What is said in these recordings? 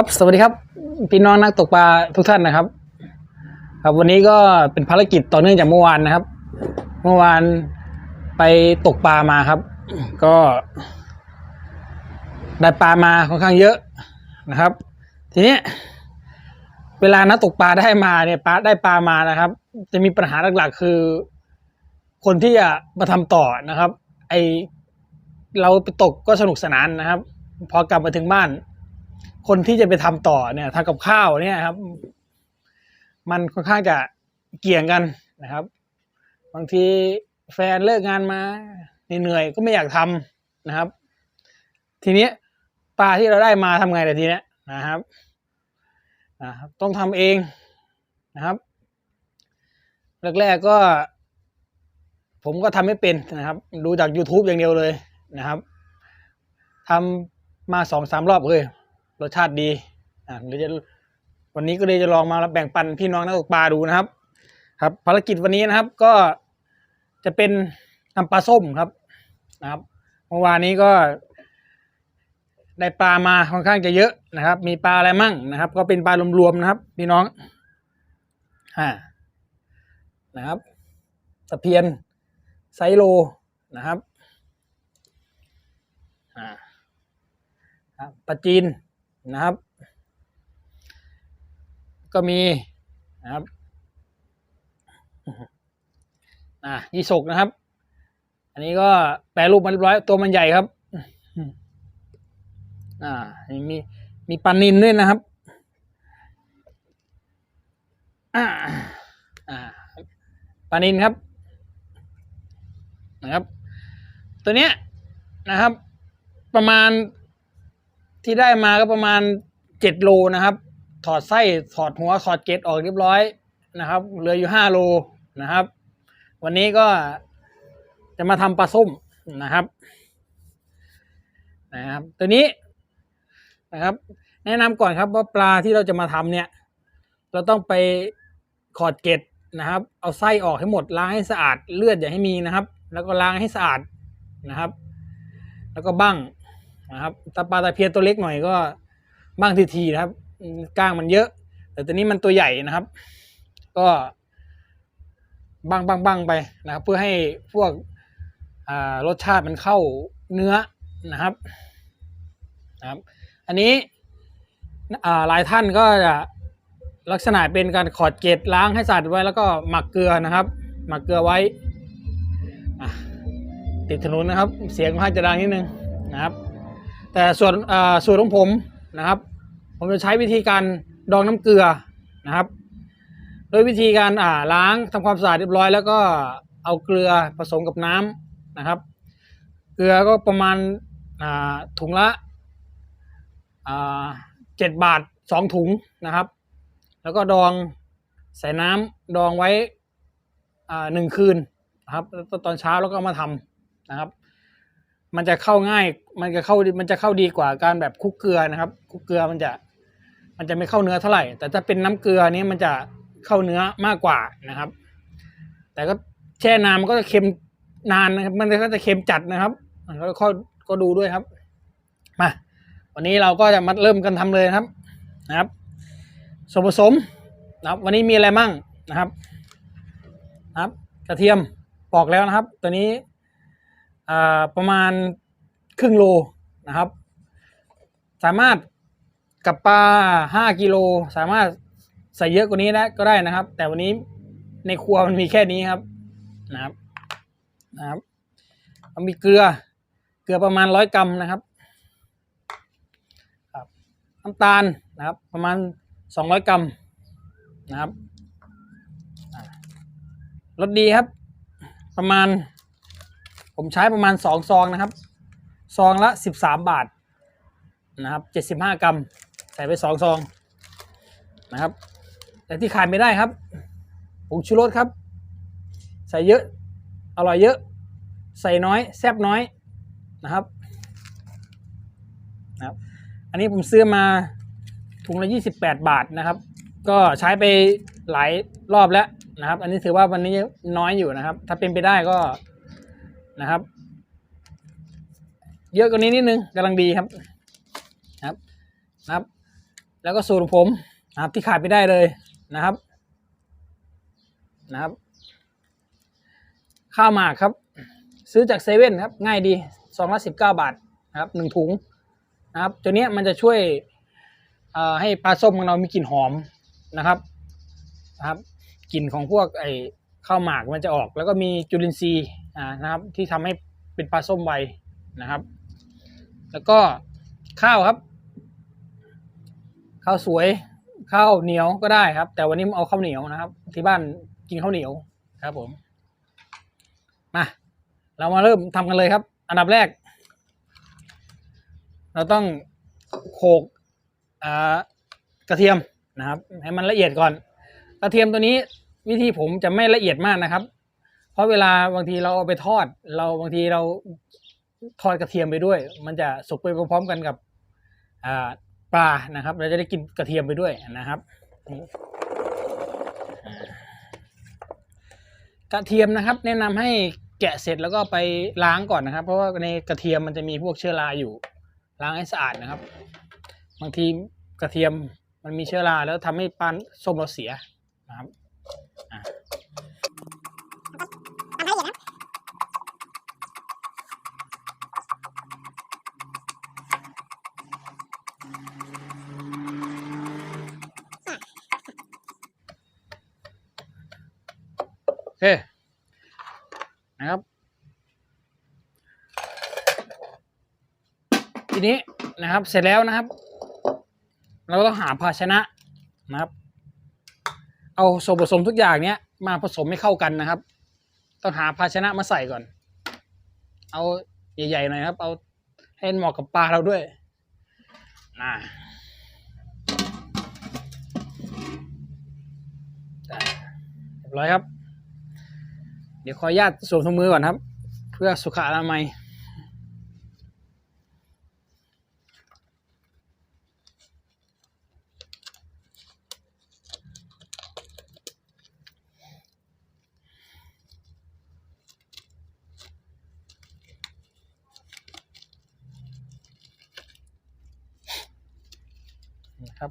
ครับสวัสดีครับพี่น้องนักตกปลาทุกท่านนะครับ ครับวันนี้ก็เป็นภารกิจต่อเนื่องจากเมื่อวานนะครับ เมื่อวานไปตกปลามาครับ ก็ ได้ปลามาค่อนข้างเยอะนะครับ ทีนี้เวลานักตกปลาได้มาเนี่ยปลาได้ปลามานะครับ จะมีปัญหาหลักๆ คือ คนที่จะมาทำต่อนะครับ ไอเราไปตกก็สนุกสนานนะครับ พอกลับมาถึงบ้าน คนที่จะไปทำต่อเนี่ยทำกับข้าวเนี่ยครับ มันค่อนข้างจะเกี่ยงกันนะครับ บางทีแฟนเลิกงานมาเหนื่อยก็ไม่อยากทำนะครับ ทีนี้ปลาที่เราได้มาทำไงแต่ทีเนี้ยนะครับนะครับต้องทำเองนะครับแรกๆก็ ผมก็ทำไม่เป็นนะครับ ดูจาก YouTube อย่างเดียวเลยนะครับทำมาสองสามรอบเลย รสชาติดีอ่าเดี๋ยวจะวันนี้ก็เลยจะลองมาแบ่งปันพี่น้องนักตกปลาดูนะครับ ครับ ภารกิจวันนี้นะครับก็จะเป็นทำปลาส้มครับนะครับเมื่อวานนี้ก็ได้ปลามาค่อนข้างจะเยอะนะครับ มีปลาอะไรมั่งนะครับ ก็เป็นปลารวมๆนะครับ พี่น้องอ่านะครับตะเพียนไซโลนะครับอ่าครับปลาจีน นะครับ ก็มีนะครับอ่ายี่สกนะครับ อันนี้ก็แปรรูปมาเรียบร้อยตัวมันใหญ่ครับ อ่ามีมีปลานินด้วยนะครับอ่าอ่าปลานินครับนะครับ ตัวเนี้ยนะครับ ประมาณ ที่ได้มาก็ประมาณเจ็ดโลนะครับ ถอดไส้ถอดหัวถอดเกล็ดออกเรียบร้อยนะครับเหลืออยู่ห้าโลนะครับ วันนี้ก็จะมาทำปลาส้มนะครับนะครับ ตัวนี้นะครับ แนะนำก่อนครับว่าปลาที่เราจะมาทำเนี่ย เราต้องไปขอดเกล็ดนะครับ เอาไส้ออกให้หมดล้างให้สะอาดเลือดอย่าให้มีนะครับ แล้วก็ล้างให้สะอาดนะครับ แล้วก็บั้ง นะครับถ้าปลาตะเพียนตัวเล็กหน่อยก็บั้งทีๆนะครับก้างมันเยอะ แต่ตัวนี้มันตัวใหญ่นะครับ ก็บั้งบั้งบั้งไปนะครับ เพื่อให้พวกอ่ารสชาติมันเข้าเนื้อนะครับนะครับ อันนี้อ่าหลายท่านก็จะลักษณะเป็นการขอดเกล็ดล้างให้สะอาดไว้แล้วก็หมักเกลือนะครับ หมักเกลือไว้ติดถนนนะครับ เสียงค่อนข้างจะดังนิดนึงนะครับ แต่ส่วนส่วนของผมนะครับ ผมจะใช้วิธีการดองน้ำเกลือนะครับ โดยวิธีการอ่าล้างทำความสะอาดเรียบร้อยแล้วก็เอาเกลือผสมกับน้ำนะครับ เกลือก็ประมาณอ่าถุงละอ่าเจ็ดบาทสองถุงนะครับ แล้วก็ดองใส่น้ำดองไว้อ่าหนึ่งคืนนะครับตอนเช้าแล้วก็มาทำนะครับ มันจะเข้าง่าย มันจะเข้ามันจะเข้าดีกว่าการแบบคุกเกลือนะครับ คุกเกลือมันจะ มันจะไม่เข้าเนื้อเท่าไหร่ แต่ถ้าเป็นน้ำเกลือนี้มันจะเข้าเนื้อมากกว่านะครับ แต่ก็แช่น้ำมันก็จะเค็มนานนะครับ มันก็จะเค็มจัดนะครับ มันก็ข้อก็ดูด้วยครับ มา วันนี้เราก็จะมาเริ่มกันทำเลยครับ นะครับ ส่วนผสมนะครับ วันนี้มีอะไรมั่งนะครับ นะครับ กระเทียมปอกแล้วนะครับ ตัวนี้ ประมาณครึ่งโลนะครับ สามารถกับปลาห้ากิโลสามารถใส่เยอะกว่านี้ได้ก็ได้นะครับ แต่วันนี้ในครัวมันมีแค่นี้ครับนะครับนะครับเอามีเกลือเกลือประมาณร้อยกรัมนะครับครับน้ำตาลนะครับ ประมาณสองร้อยกรัมนะครับรสดีครับ ประมาณ ผมใช้ประมาณสองซองนะครับ ซองละสิบสามบาทนะครับเจ็ดสิบห้ากรัม ใส่ไปสองซองนะครับ แต่ที่ขาดไม่ได้ครับผงชูรสครับ ใส่เยอะอร่อยเยอะ ใส่น้อย แซ่บน้อยนะครับนะครับ อันนี้ผมซื้อมาถุงละยี่สิบแปดบาทนะครับ ก็ใช้ไปหลายรอบแล้วนะครับ อันนี้ถือว่าวันนี้น้อยอยู่นะครับ ถ้าเป็นไปได้ก็ นะครับ เยอะกว่านี้นิดนึงกำลังดีครับนะครับนะครับ แล้วก็สูตรผมนะครับที่ขาดไม่ได้เลยนะครับนะครับ ข้าวหมากครับ ซื้อจากเซเว่นครับ ง่ายดีซองละสิบเก้าบาทนะครับหนึ่งถุงนะครับตัวนี้มันจะช่วยให้ปลาส้มของเรามีกลิ่นหอมนะครับนะครับกลิ่นของพวกไอข้าวหมากมันจะออก แล้วก็มีจุลินทรีย์ นะครับที่ทำให้เป็นปลาส้มไวนะครับ แล้วก็ข้าวครับ ข้าวสวยข้าวเหนียวก็ได้ครับ แต่วันนี้เอาข้าวเหนียวนะครับ ที่บ้านกินข้าวเหนียวครับผมมาเรามาเริ่มทำกันเลยครับ อันดับแรก เราต้องโขลกกระเทียมนะครับ ให้มันละเอียดก่อน กระเทียมตัวนี้วิธีผมจะไม่ละเอียดมากนะครับ ราะเวลาบางทีเราเอาไปทอด เราบางทีเราทอดกระเทียมไปด้วย มันจะสุกไปพร้อมๆกันกับปลานะครับ เราจะได้กินกระเทียมไปด้วยนะครับกระเทียมนะครับ แนะนำให้แกะเสร็จแล้วก็ไปล้างก่อนนะครับ เพราะว่าในกระเทียมมันจะมีพวกเชื้อราอยู่ ล้างให้สะอาดนะครับ บางทีกระเทียมมันมีเชื้อราแล้วทำให้ปลาส้มเราเสียนะครับ ทีนี้นะครับเสร็จแล้วนะครับ เราต้องหาภาชนะนะครับ เอาส่วนผสมทุกอย่างเนี้ยมาผสมให้เข้ากันนะครับ ต้องหาภาชนะมาใส่ก่อน เอาใหญ่ๆหน่อยครับ เอาให้เหมาะกับปลาเราด้วยนะเรียบร้อยครับ เดี๋ยวขออนุญาตสวมถุงมือก่อนครับ เพื่อสุขอนามัย นะครับ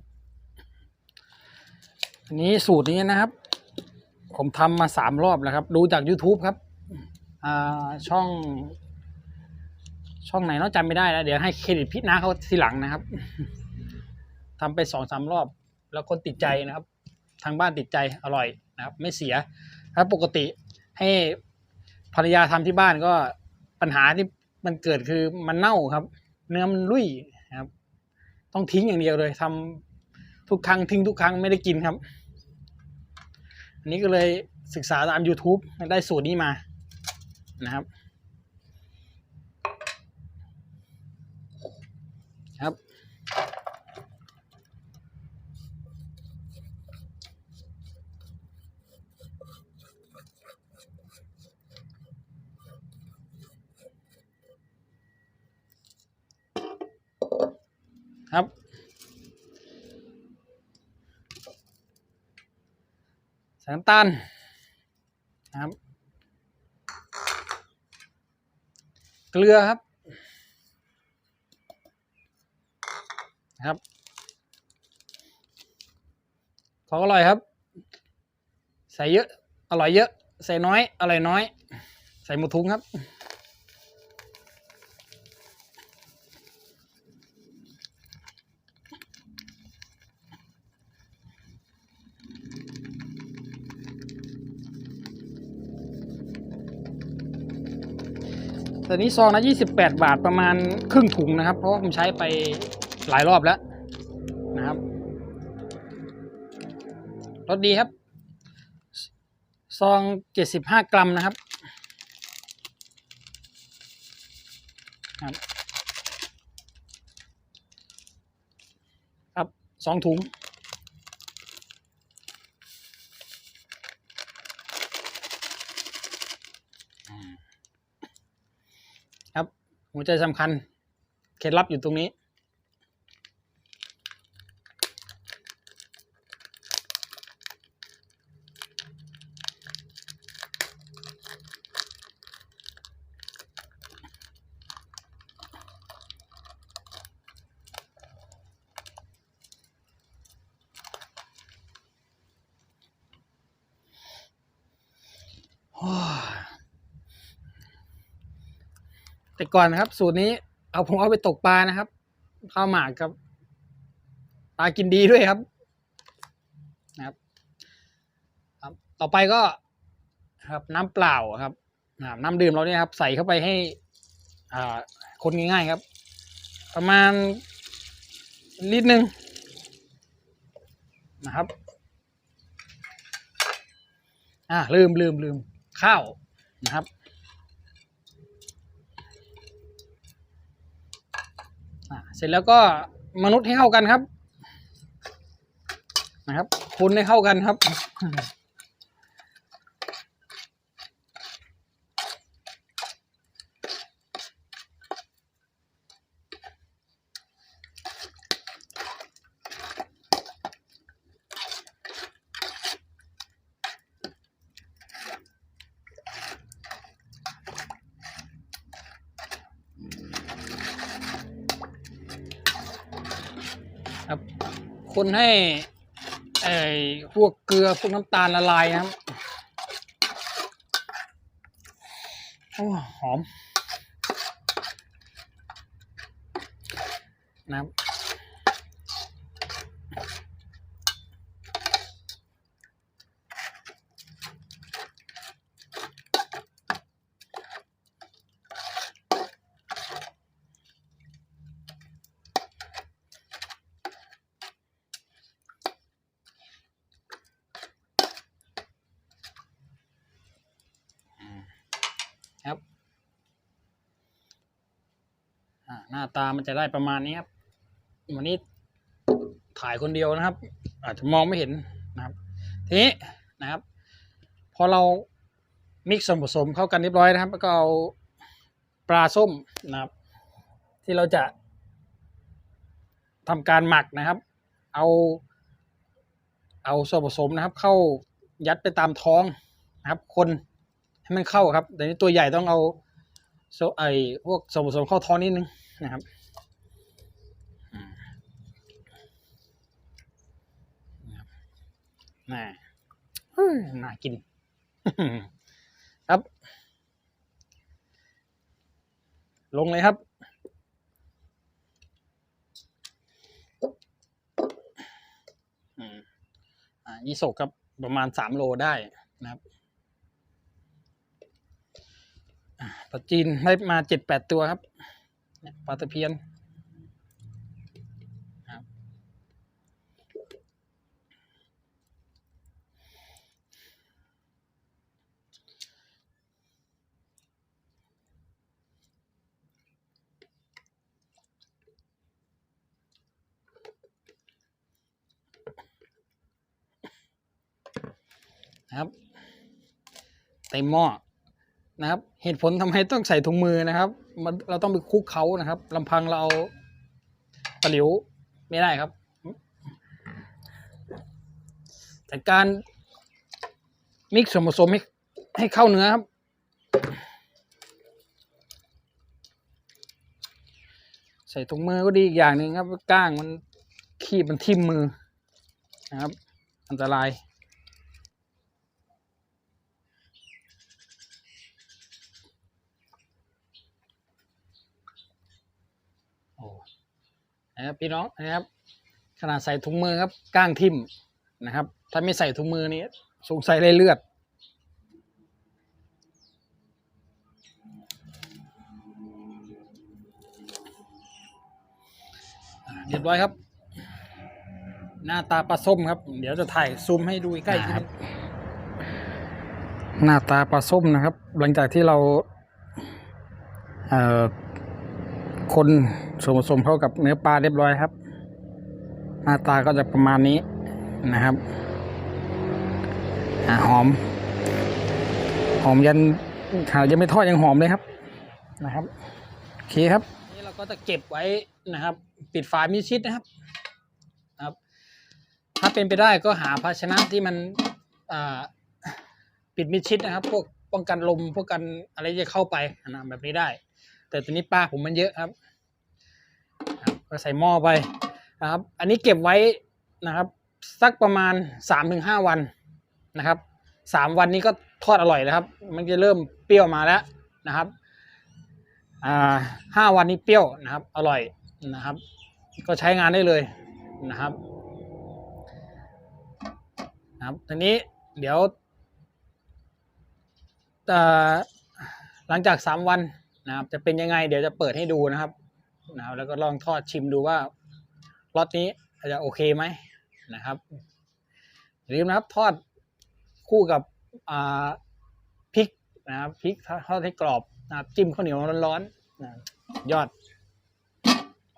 อันนี้สูตรนี้นะครับ ผมทำมาสามรอบแล้วครับ ดูจาก YouTube ครับอ่าช่อง ช่องไหนเนาะจำไม่ได้แล้ว เดี๋ยวให้เครดิตพี่นาเขาทีหลังนะครับทำไปสองสามรอบ แล้วคนติดใจนะครับ ทางบ้านติดใจอร่อยนะครับ ไม่เสียถ้าปกติให้ภรรยาทำที่บ้านก็ปัญหาที่มันเกิดคือมันเน่าครับ เนื้อมันรุ่ยครับ ต้องทิ้งอย่างเดียวเลยทำทุกครั้งทิ้งทุกครั้งไม่ได้กินครับ อันนี้ก็เลยศึกษาตาม YouTube ได้สูตรนี้มานะครับ ส่น้ำตาลนะครับ เกลือครับนะครับของอร่อยครับ ใส่เยอะ อร่อยเยอะ ใส่น้อย อร่อยน้อย ใส่หมดถุงครับ แต่นี้ซองละ28 บาทประมาณครึ่งถุงนะครับ เพราะว่าผมใช้ไปหลายรอบแล้วนะครับรสดีครับ ซอง 75 กรัมนะครับครับครับสองถุง ครับ หัวใจสำคัญ เคล็ดลับอยู่ตรงนี้ แต่ก่อนนะครับ สูตรนี้ เอาผมเอาไปตกปลานะครับข้าวหมากครับปลากินดีด้วยครับนะครับ ต่อไปก็ครับ น้ำเปล่าครับน้ำดื่มเราเนี่ยครับ ใส่เข้าไปให้ อ่า คนง่ายๆครับ ประมาณลิตรหนึ่งนะครับ อ่าลืมลืมลืมข้าวนะครับ อ่า เสร็จแล้วก็มนุษย์ให้เข้ากันครับ นะครับคนให้เข้ากันครับครับ คนให้ไอ้พวกเกลือพวกน้ำตาลละลายนะครับโอ้หอมนะครับ ครับหน้าตามันจะได้ประมาณนี้ครับ วันนี้ถ่ายคนเดียวนะครับ อาจจะมองไม่เห็นนะครับ ทีนี้นะครับ พอเรามิกซ์ส่วนผสมเข้ากันเรียบร้อยนะครับ แล้วก็เอาปลาส้มนะครับ ที่เราจะทำการหมักนะครับ เอา เอาส่วนผสมนะครับ เข้ายัดไปตามท้องนะครับ คน ให้มันเข้าครับแต่นี้ตัวใหญ่ต้องเอาโซไอพวกส่วนผสมเข้าท้องนิดนึงนะครับน่าน่ากิน ครับ ลงเลยครับอืมอ่ายี่สกครับ ประมาณสามโลได้นะครับอ่า ปลาจีนได้มาเจ็ดแปดตัวครับปลาตะเพียนนะครับเต็มหม้อ นะครับ เหตุผลทำให้ต้องใส่ถุงมือนะครับ มันเราต้องไปคุกเขานะครับลำพังเราเอาตะหลิวไม่ได้ครับแต่การมิกซ์ส่วนผสมให้ให้เข้าเนื้อครับ ใส่ถุงมือก็ดีอีกอย่างหนึ่งครับ ก้างมันขี้มันทิ่มมือนะครับ อันตราย นะครับพี่น้องนะครับ ขนาดใส่ถุงมือครับก้างทิ่มนะครับ ถ้าไม่ใส่ถุงมือนี้สงสัยได้เลือด เรียบร้อยครับ หน้าตาปลาส้มครับ เดี๋ยวจะถ่ายซูมให้ดูใกล้ๆครับ หน้าตาปลาส้มนะครับ หลังจากที่เราเอ่อ คนส่วนผสมเข้ากับเนื้อปลาเรียบร้อยครับ หน้าตาก็จะประมาณนี้นะครับอหอม หอมยันขาวยังไม่ทอดยังหอมเลยครับ นะครับโอเคครับนี่เราก็จะเก็บไว้นะครับ ปิดฝามิชิดนะครับนะครับ ถ้าเป็นไปได้ก็หาภาชนะที่มันอ่าปิดมิชิดนะครับ พวกป้องกันลมพวกกันอะไรจะเข้าไปนะแบบนี้ได้ แต่ตัวนี้ปลาผมมันเยอะครับครับก็ใส่หม้อไปนะครับ อันนี้เก็บไว้นะครับ สักประมาณสามถึงห้าวันนะครับสามวันนี้ก็ทอดอร่อยแล้วครับ มันจะเริ่มเปรี้ยวมาแล้วนะครับอ่าห้าวันนี้เปรี้ยวนะครับ อร่อยนะครับ ก็ใช้งานได้เลยนะครับนะครับทีนี้เดี๋ยวหลังจากสามวัน นะครับ จะเป็นยังไงเดี๋ยวจะเปิดให้ดูนะครับนะครับ แล้วก็ลองทอดชิมดูว่ารสนี้จะโอเคไหมนะครับอย่าลืมนะครับทอดคู่กับอ่าพริกนะครับพริกทอดให้กรอบนะครับจิ้มข้าวเหนียวร้อนๆนะยอด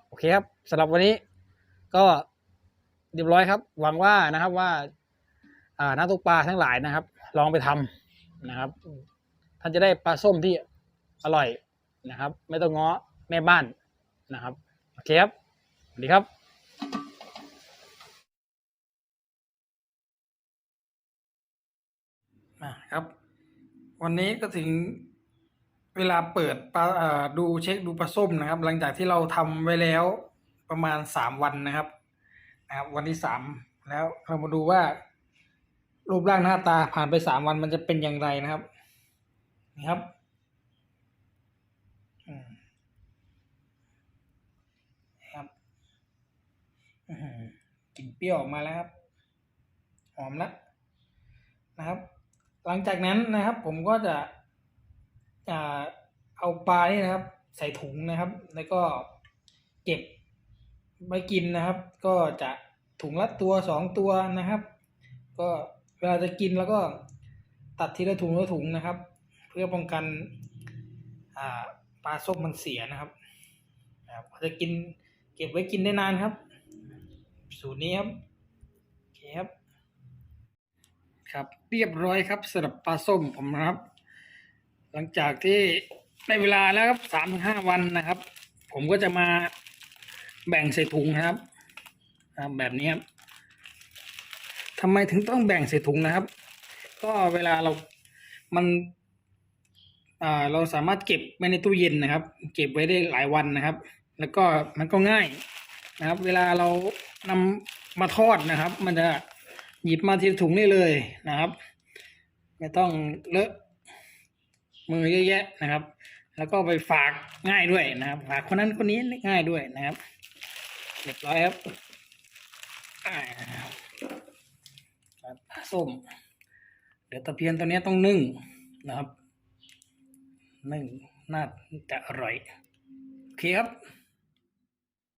โอเคครับสำหรับวันนี้ก็เรียบร้อยครับ หวังว่านะครับว่าอ่านักตกปลาทั้งหลายนะครับ ลองไปทำนะครับ ท่านจะได้ปลาส้มที่อร่อย นะครับ ไม่ต้องง้อแม่บ้านนะครับโอเคครับสวัสดีครับ่ะครับ วันนี้ก็ถึงเวลาเปิดปลาดูเช็คดูปลาส้มนะครับ หลังจากที่เราทำไว้แล้วประมาณสามวันนะครับนะครับ วันที่สามแล้วเรามาดูว่ารูปร่างหน้าตาผ่านไปสามวันมันจะเป็นอย่างไรนะครับนี่ครับอืมครับอื้อหือ กลิ่นเปรี้ยวออกมาแล้วครับ หอมแล้วนะครับ หลังจากนั้นนะครับ ผมก็จะเอาปลานี่นะครับ ใส่ถุงนะครับ แล้วก็เก็บไว้กินนะครับ ก็จะถุงละตัวสองตัวนะครับ ก็เวลาจะกินแล้วก็ตัดทีละถุงละถุงนะครับ เพื่อป้องกันปลาส้มมันเสียนะครับจะกินเก็บไว้กินได้นานครับ สูตรนี้ครับโอเคครับครับเรียบร้อยครับสำหรับปลาส้มผมนะครับ หลังจากที่ได้เวลาแล้วครับสามถึงห้าวันนะครับ ผมก็จะมาแบ่งใส่ถุงนะครับแบบนี้ครับทำไมถึงต้องแบ่งใส่ถุงนะครับ ก็เวลาเรามันเราสามารถเก็บไว้ในตู้เย็นนะครับ เก็บไว้ได้หลายวันนะครับ แล้วก็มันก็ง่าย นะครับ เวลาเรานำมาทอดนะครับ มันจะหยิบมาทีถุงได้เลยนะครับ ไม่ต้องเลอะมือเยอะแยะนะครับ แล้วก็ไปฝากง่ายด้วยนะครับ ฝากคนนั้นคนนี้ง่ายด้วยนะครับเรียบร้อยครับอ่าปลาส้ม เดี๋ยวตะเพียนตัวนี้ต้องนึ่งนะครับนึ่งน่าจะอร่อย โอเคครับ